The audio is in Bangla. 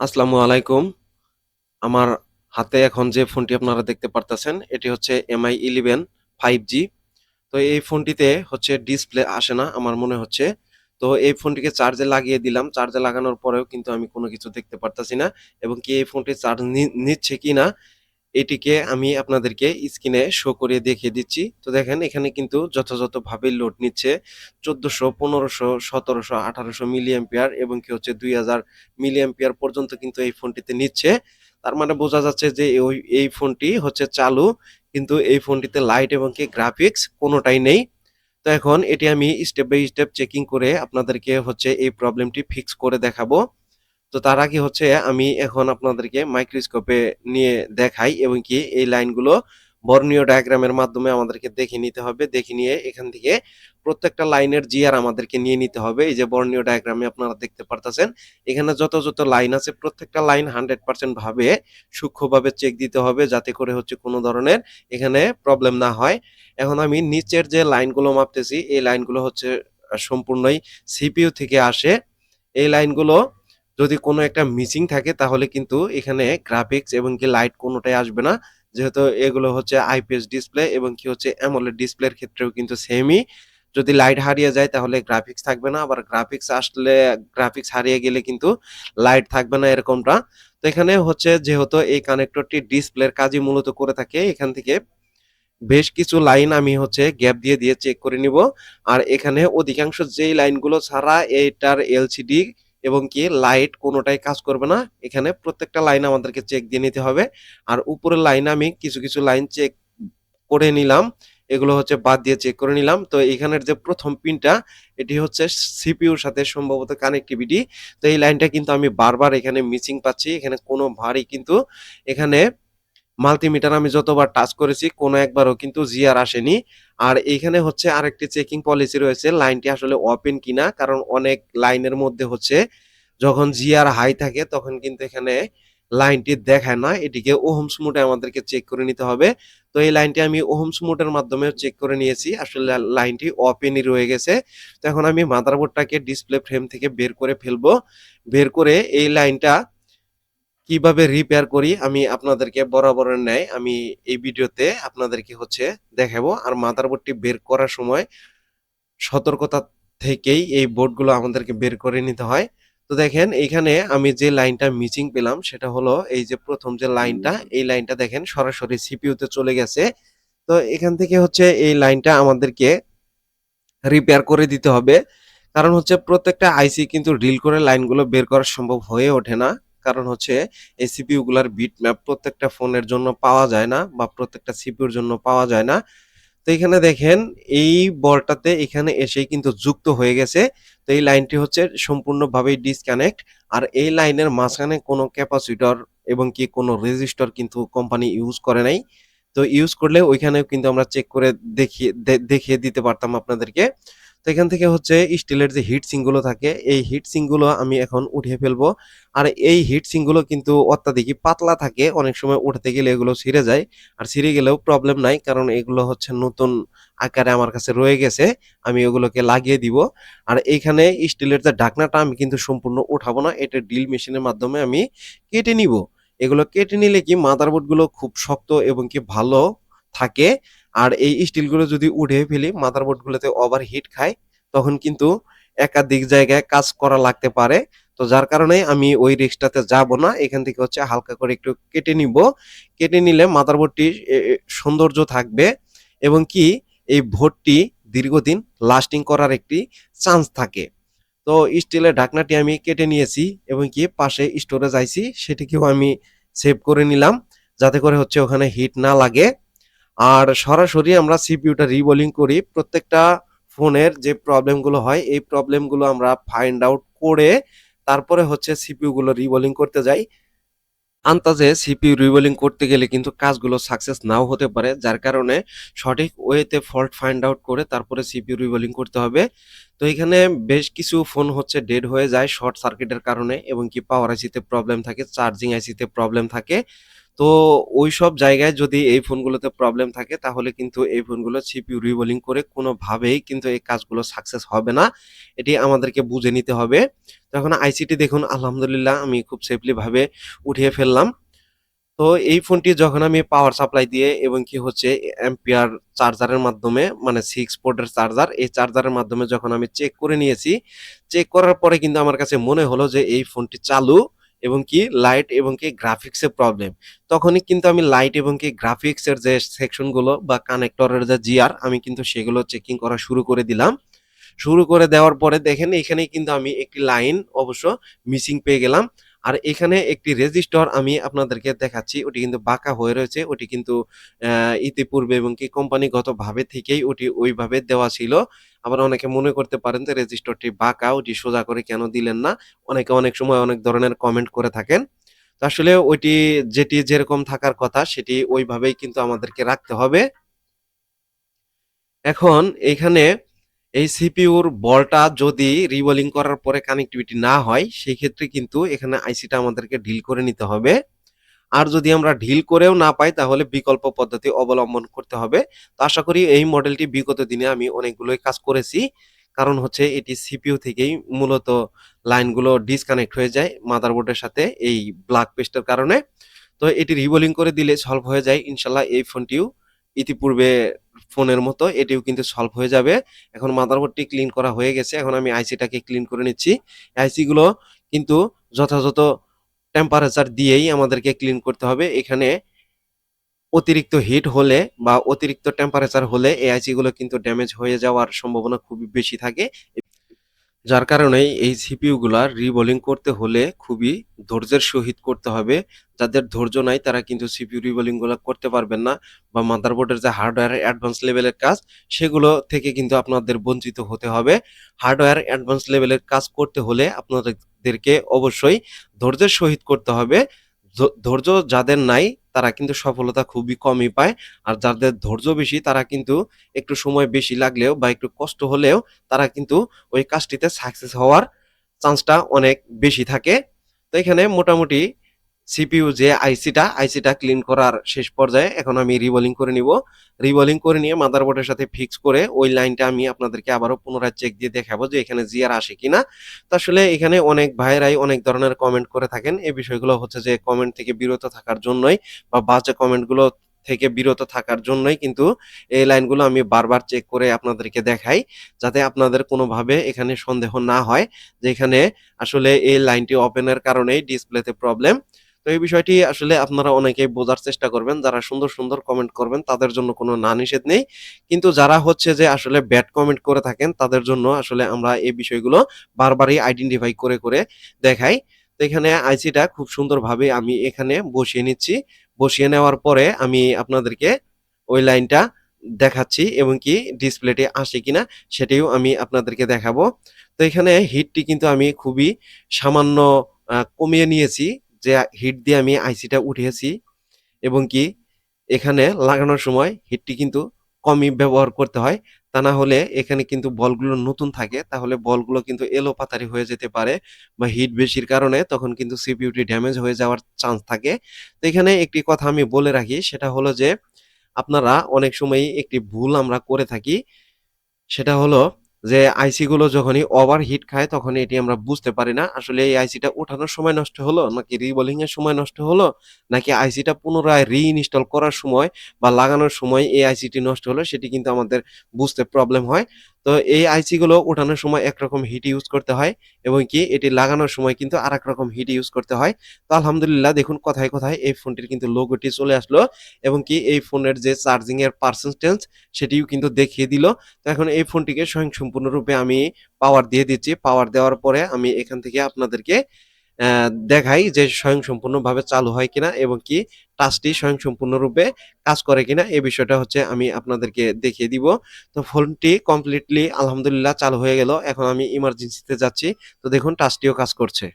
আসসালামু আলাইকুম। আমার হাতে এখন যে ফোনটি আপনারা দেখতে পারতেছেন, এটি হচ্ছে এমআই ইলেভেন ফাইভ জি তো এই ফোনটিতে হচ্ছে ডিসপ্লে আসে না আমার মনে হচ্ছে। তো এই ফোনটিকে চার্জে লাগিয়ে দিলাম। চার্জে লাগানোর পরেও কিন্তু আমি কোনো কিছু দেখতে পারতাছি না এবং কি এই ফোনটি চার্জ নিচ্ছে কি কিনা এটিকে আমি আপনাদেরকে স্ক্রিনে শো করে দেখিয়ে দিচ্ছি। তো দেখেন এখানে কিন্তু যথাযথভাবে লোড নিচ্ছে 1400, 1500, 1700, 1800 মিলিঅ্যাম্পিয়ার এবং কি হচ্ছে 2000 মিলিঅ্যাম্পিয়ার পর্যন্ত কিন্তু এই ফোনটিতে নিচ্ছে। তার মানে বোঝা যাচ্ছে যে ওই এই ফোনটি হচ্ছে চালু কিন্তু এই ফোনটিতে লাইট এবং কি গ্রাফিক্স কোনোটাই নেই। তো এখন এটি আমি স্টেপ বাই স্টেপ চেকিং করে আপনাদেরকে হচ্ছে এই প্রবলেমটি ফিক্স করে দেখাবো। তো তার আগে হচ্ছে আমি এখন আপনাদেরকে মাইক্রোস্কোপে নিয়ে দেখাই এবং কি এই লাইনগুলো বর্ণীয় ডায়াগ্রামের মাধ্যমে আমাদেরকে দেখে নিতে হবে। দেখে নিয়ে এখান থেকে প্রত্যেকটা লাইনের জিআর আমাদেরকে নিয়ে নিতে হবে। এই যে বর্ণীয় ডায়াগ্রামে আপনারা দেখতে পারতেছেন। এখানে যত, যত লাইন আছে প্রত্যেকটা লাইন 100% ভাবে সূক্ষ্মভাবে চেক দিতে হবে যাতে করে হচ্ছে কোনো ধরনের এখানে প্রবলেম না হয়। এখন আমি নিচের যে লাইনগুলো মাপতেছি এই লাইনগুলো হচ্ছে সম্পূর্ণই সিপিইউ থেকে আসে। এই লাইনগুলো যদি কোনো একটা মিসিং থাকে তাহলে কিন্তু এখানে গ্রাফিক্স এবং কি লাইট কোনোটাই আসবে না। যেহেতু এগুলো হচ্ছে আইপিএস ডিসপ্লে এবং কি হচ্ছে অ্যামোলেড ডিসপ্লের ক্ষেত্রেও কিন্তু সেমই। যদি লাইট হারিয়ে যায় তাহলে গ্রাফিক্স থাকবে না। আবার গ্রাফিক্স আসলে গ্রাফিক্স হারিয়ে গেলে কিন্তু লাইট থাকবে না এরকমটা। তো এখানে হচ্ছে যেহেতু এই কানেক্টরটি ডিসপ্লের কাজই মূলত করে থাকে এখান থেকে বেশ কিছু লাইন আমি হচ্ছে গ্যাপ দিয়ে, দিয়ে চেক করে নিবো। আর এখানে অধিকাংশ যেই লাইনগুলো ছাড়া এইটার এলসিডি এবং কি লাইট কোনোটাই কাজ করবে না। এখানে প্রত্যেকটা লাইন আমাদেরকে চেক দিয়ে নিতে হবে। আর উপরের লাইন আমি কিছু, কিছু লাইন চেক করে নিলাম। এগুলো হচ্ছে বাদ দিয়ে চেক করে নিলাম। তো এখানের যে প্রথম পিনটা এটি হচ্ছে সিপিউর সাথে সম্ভবত কানেক্টিভিটি। তো এই লাইনটা কিন্তু আমি বারবার এখানে মিসিং পাচ্ছি। এখানে কোনো ভারী কিন্তু এখানে মাল্টিমিটার আমি যতবার টাচ করেছি, কোনো একবারও কিন্তু জিআর আসেনি। আর এইখানে হচ্ছে আরেকটি চেকিং পলিসি রয়েছে লাইনটি আসলে ওপেন কিনা। কারণ অনেক লাইনের মধ্যে হচ্ছে যখন জিআর হাই থাকে, তখন কিন্তু এখানে লাইনটি দেখায় না। এটিকে ওহমস মোডে আমাদেরকে চেক করে নিতে হবে। তো এই লাইনটি আমি ওহমস মোডের মাধ্যমে চেক করে নিয়েছি। আসলে লাইনটি ওপেনই রয়ে গেছে। তো এখন আমি মাদারবোর্ডটাকে ডিসপ্লে ফ্রেম থেকে বের করে ফেলব। বের করে এই লাইনটা কীভাবে রিপেয়ার করি আমি আপনাদেরকে বরাবরের ন্যায় আমি এই ভিডিওতে আপনাদেরকে হচ্ছে দেখাবো। আর মাদারবোর্ডটি বের করার সময় সতর্কতা থেকেই এই বোর্ডগুলো আমাদেরকে বের করে নিতে হয়। তো দেখেন এইখানে আমি যে লাইনটা মিচিং পেলাম সেটা হলো এই যে প্রথম যে লাইনটা এই লাইনটা দেখেন সরাসরি সিপিইউতে চলে গেছে। তো এখান থেকে হচ্ছে এই লাইনটা আমাদেরকে রিপেয়ার করে দিতে হবে। কারণ হচ্ছে প্রত্যেকটা আইসি কিন্তু ড্রিল করে লাইনগুলো বের করা সম্ভব হয়ে ওঠে না। কারণ হচ্ছে এই সিপিইউ গুলার বিট ম্যাপ প্রত্যেকটা ফোনের জন্য পাওয়া যায় না বা প্রত্যেকটা সিপিইউর জন্য পাওয়া যায় না। তো এখানে দেখেন, এই বলটাতে এখানে এসেই কিন্তু যুক্ত হয়ে গেছে। তো এই লাইনটি হচ্ছে সম্পূর্ণভাবেই ডিসকানেক্ট। আর এই লাইনের মাঝখানে কোনো ক্যাপাসিটর এবং কি কোনো রেজিস্টর কিন্তু কোম্পানি ইউজ করে নাই। তো ইউজ করলে ওইখানেও কিন্তু আমরা চেক করে দেখিয়ে দেখিয়ে দিতে পারতাম আপনাদেরকে। তো এখান থেকে হচ্ছে স্টিলের যে হিট সিংগুলো থাকে, এই হিট সিংগুলো আমি এখন উঠিয়ে ফেলব। আর এই হিট সিংগুলো কিন্তু অত্যাধিকই পাতলা থাকে। অনেক সময় উঠাতে গেলে এগুলো ছিঁড়ে যায়। আর ছিঁড়ে গেলেও প্রবলেম নাই। কারণ এগুলো হচ্ছে নতুন আকারে আমার কাছে রয়ে গেছে। আমি ওগুলোকে লাগিয়ে দিব। আর এইখানে স্টিলের যে ঢাকনাটা আমি কিন্তু সম্পূর্ণ উঠাবো না। এটা ড্রিল মেশিনের মাধ্যমে আমি কেটে নিব এগুলো কেটে নিলে কি মাদারবোর্ডগুলো খুব শক্ত এবং কি ভালো থাকে। আর এই স্টিলগুলো যদি উঠে ফেলি মাদারবোর্ড গুলোতে ওভারহিট খায়, তখন কিন্তু একাধিক জায়গায় কাজ করা লাগতে পারে। তো যার কারণে আমি ওই রিস্কটাতে যাব না। এখান থেকে হচ্ছে হালকা করে একটু কেটে নিব কেটে নিলে মাদারবোর্ডটি সৌন্দর্য থাকবে এবং কি এই ভোটটি দীর্ঘদিন লাস্টিং করার একটি চান্স থাকে। তো স্টিলের ঢাকনাটি আমি কেটে নিয়েছি এবং কি পাশে স্টোরেজ আইসি, সেটিকেও আমি সেভ করে নিলাম। যাতে করে হচ্ছে ওখানে হিট না লাগে। আর সরাসরি আমরা সিপিউটা রিবোলিং করি। প্রত্যেকটা ফোনের যে প্রবলেমগুলো হয় এই প্রবলেমগুলো আমরা ফাইন্ড আউট করে তারপরে হচ্ছে সিপিইউ গুলো রিবোলিং করতে যাই। আন্তাজে সিপিউ রিবোলিং করতে গেলে কিন্তু কাজগুলো সাকসেস নাও হতে পারে। যার কারণে সঠিক ওয়েতে ফল্ট ফাইন্ড আউট করে তারপরে সিপিউ রিবোলিং করতে হবে। তো এখানে বেশ কিছু ফোন হচ্ছে ডেড হয়ে যায় শর্ট সার্কিটের কারণে এবং কি পাওয়ার আইসিতে প্রবলেম থাকে, চার্জিং আইসিতে প্রবলেম থাকে। তো ওই সব জায়গায় যদি এই ফোনগুলোতে প্রবলেম থাকে তাহলে কিন্তু এই ফোনগুলো সিপিইউ রিবোলিং করে কোনোভাবেই কিন্তু এই কাজগুলো সাকসেস হবে না। এটি আমাদেরকে বুঝে নিতে হবে। তো এখন আইসিটি দেখুন আলহামদুলিল্লাহ আমি খুব সেফলি ভাবে উঠিয়ে ফেললাম। তো এই ফোনটি যখন আমি পাওয়ার সাপ্লাই দিয়ে এবং কি হচ্ছে অ্যাম্পিয়ার চার্জারের মাধ্যমে মানে সিক্স পোর্টের চার্জার, এই চার্জারের মাধ্যমে যখন আমি চেক করে নিয়েছি, চেক করার পরে কিন্তু আমার কাছে মনে হলো যে এই ফোনটি চালু এবং কি লাইট এবং কি গ্রাফিক্স এর প্রবলেম। তখনই কিন্তু আমি লাইট এবং কি গ্রাফিক্স এর যে সেকশনগুলো বা কানেক্টরের যে জিআর আমি কিন্তু সেগুলো চেকিং করা শুরু করে দিলাম। শুরু করে দেওয়ার পরে দেখেন এখানেই কিন্তু আমি একটি লাইন অবশ্য মিসিং পেয়ে গেলাম। আর এখানে একটি রেজিস্টর আমি আপনাদেরকে দেখাচ্ছি। ওটি কিন্তু বাঁকা হয়ে রয়েছে। ওটি কিন্তু ইতিপূর্বে এবং কি কোম্পানিগতভাবে থেকেই ওটি ওইভাবে দেওয়া ছিল। আবার অনেকে মনে করতে পারেন যে রেজিস্টরটি বাঁকা, ওটি সোজা করে কেন দিলেন না? অনেকে অনেক সময় অনেক ধরনের কমেন্ট করে থাকেন। তো আসলে ওইটি যেটি যেরকম থাকার কথা সেটি ওইভাবেই কিন্তু আমাদেরকে রাখতে হবে। এখন এইখানে এই সিপিইউর বলটা যদি রিবোলিং করার পরে কানেক্টিভিটি না হয়, সেই ক্ষেত্রে কিন্তু এখানে আইসিটা আমাদেরকে ঢিল করে নিতে হবে। আর যদি আমরা ঢিল করেও না পাই, তাহলে বিকল্প পদ্ধতি অবলম্বন করতে হবে। তো আশা করি এই মডেলটি বিগত দিনে আমি অনেকগুলোই কাজ করেছি। কারণ হচ্ছে এটি সিপিইউ থেকেই মূলত লাইনগুলো ডিসকানেক্ট হয়ে যায় মাদারবোর্ডের সাথে এই ব্ল্যাক পেস্টের কারণে। তো এটি রিবোলিং করে দিলে সলভ হয়ে যায়। ইনশাল্লাহ এই ফোনটিও ইতিপূর্বে ফোনের মতো এটিও কিন্তু সলভ হয়ে যাবে। এখন মাদারবোর্ডটি ক্লিন করা হয়ে গেছে। এখন আমি আইসিটাকে ক্লিন করে নিচ্ছি। আইসিগুলো কিন্তু যথাযথ টেম্পারেচার দিয়েই আমাদেরকে ক্লিন করতে হবে। এখানে অতিরিক্ত হিট হলে বা অতিরিক্ত টেম্পারেচার হলে এই আইসিগুলো কিন্তু ড্যামেজ হয়ে যাওয়ার সম্ভাবনা খুবই বেশি থাকে। যার কারণে এই সিপিইউ গুলা রিবোলিং করতে হলে খুবই ধৈর্যের সহিত করতে হবে। যাদের ধৈর্য নাই, তারা কিন্তু সিপিউ রিবোলিংগুলা করতে পারবেন না বা মাদারবোর্ডের যে হার্ডওয়্যার অ্যাডভান্স লেভেলের কাজ, সেগুলো থেকে কিন্তু আপনাদের বঞ্চিত হতে হবে। হার্ডওয়্যার অ্যাডভান্স লেভেলের কাজ করতে হলে আপনাদেরকে অবশ্যই ধৈর্যের সহিত করতে হবে। ধৈর্য যাদের নাই, তারা কিন্তু সফলতা খুবই কমই পায়। আর যাদের ধৈর্য বেশি, তারা কিন্তু একটু সময় বেশি লাগলেও বা একটু কষ্ট হলেও তারা কিন্তু ওই কাজটিতে সাকসেস হওয়ার চান্সটা অনেক বেশি থাকে। তো এখানে মোটামুটি সিপিইউ যে আইসিটা, আইসিটা ক্লিন করার শেষ পর্যায়ে এখন আমি রিবোলিং করে নিব। রিবোলিং করে নিয়ে মাদারবোর্ডের সাথে ফিক্স করে ওই লাইনটা আমি আপনাদেরকে আবারও পুনরায় চেক দিয়ে দেখাবো যে এখানে জিয়ার আসে কিনা। তো আসলে এখানে অনেক ভাইয়েরাই অনেক ধরনের কমেন্ট করে থাকেন। এই বিষয়গুলো হচ্ছে যে কমেন্ট থেকে বিরত থাকার জন্যই বা বাজে কমেন্টগুলো থেকে বিরত থাকার জন্যই কিন্তু এই লাইনগুলো আমি বারবার চেক করে আপনাদেরকে দেখাই। যাতে আপনাদের কোনোভাবে এখানে সন্দেহ না হয় যে এখানে আসলে এই লাইনটি ওপেনের কারণেই ডিসপ্লেতে প্রবলেম। তো এই বিষয়টি আসলে আপনারা অনেকেই বোঝার চেষ্টা করবেন। যারা সুন্দর, সুন্দর কমেন্ট করবেন তাদের জন্য কোনো না নিষেধ নেই। কিন্তু যারা হচ্ছে যে আসলে ব্যাড কমেন্ট করে থাকেন তাদের জন্য আসলে আমরা এই বিষয়গুলো বারবারই আইডেন্টিফাই করে, করে দেখাই। তো এখানে আইসিটা খুব সুন্দরভাবে আমি এখানে বসিয়ে নিচ্ছি। বসিয়ে নেওয়ার পরে আমি আপনাদেরকে ওই লাইনটা দেখাচ্ছি এবং কি ডিসপ্লেতে আসে কিনা সেটিও আমি আপনাদেরকে দেখাবো। তো এখানে হিটটি কিন্তু আমি খুবই সামান্য কমিয়ে নিয়েছি। যে হিট দিয়ে আমি আইসিটা উঠিয়েছি এবং কি এখানে লাগানোর সময় হিটটি কিন্তু কমই ব্যবহার করতে হয়। তা না হলে এখানে কিন্তু বলগুলো নতুন থাকে, তাহলে বলগুলো কিন্তু এলোপাতাড়ি হয়ে যেতে পারে বা হিট বেশির কারণে তখন কিন্তু সিপিউটি ড্যামেজ হয়ে যাওয়ার চান্স থাকে। তো এখানে একটি কথা আমি বলে রাখি, সেটা হলো যে আপনারা অনেক সময়ই একটি ভুল আমরা করে থাকি। সেটা হলো যে আইসিগুলো যখনই ওভার হিট খায় তখন এটি আমরা বুঝতে পারি না। আসলে এই আইসিটা ওঠানোর সময় নষ্ট হলো, নাকি রিবোলিং এর সময় নষ্ট হলো, নাকি আইসিটা পুনরায় রি-ইনস্টল করার সময় বা লাগানোর সময় এই আইসিটি নষ্ট হলো, সেটি কিন্তু আমাদের বুঝতে প্রবলেম হয়। তো এই আইসিগুলো ওঠানোর সময় একরকম হিট ইউজ করতে হয় এবং কি এটি লাগানোর সময় কিন্তু আরেক রকম হিট ইউজ করতে হয়। তো আলহামদুলিল্লাহ দেখুন কথায়, কথায় এই ফোনটির কিন্তু লোগোটি চলে আসলো এবং কি এই ফোনের যে চার্জিংয়ের পার্সেন্টেজ সেটিও কিন্তু দেখিয়ে দিল। তো এখন এই ফোনটিকে স্বয়ংসম্পূর্ণরূপে আমি পাওয়ার দিয়ে দিচ্ছি। পাওয়ার দেওয়ার পরে আমি এখান থেকে আপনাদেরকে দেখাই যে স্বয়ংসম্পূর্ণভাবে চালু হয় কিনা এবং কি টাচটি স্বয়ংসম্পূর্ণরূপে কাজ করে কিনা এই বিষয়টা হচ্ছে আমি আপনাদেরকে দেখিয়ে দিব। তো ফোনটি কমপ্লিটলি আলহামদুলিল্লাহ চালু হয়ে গেল। এখন আমি ইমার্জেন্সিতে যাচ্ছি। তো দেখুন টাচটিও কাজ করছে।